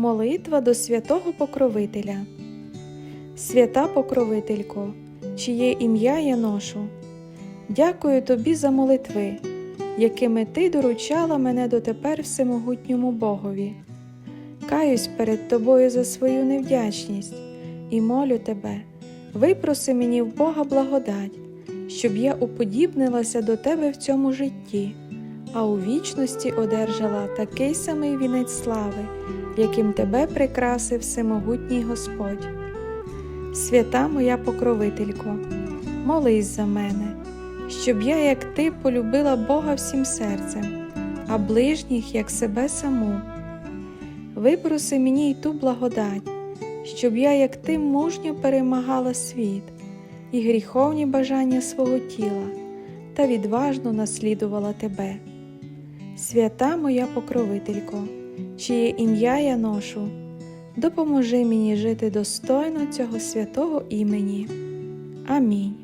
Молитва до святого Покровителя. Свята Покровителько, чиє ім'я я ношу. Дякую тобі за молитви, якими ти доручала мене дотепер всемогутньому Богові. Каюсь перед тобою за свою невдячність і молю тебе, випроси мені в Бога благодать, щоб я уподібнилася до тебе в цьому житті, а у вічності одержала такий самий вінець слави, яким тебе прикрасив всемогутній Господь. Свята моя покровителько, молись за мене, щоб я, як ти, полюбила Бога всім серцем, а ближніх, як себе саму. Випроси мені й ту благодать, щоб я, як ти, мужньо перемагала світ і гріховні бажання свого тіла та відважно наслідувала тебе. Свята моя покровителько, чиє ім'я я ношу, допоможи мені жити достойно цього святого імені. Амінь.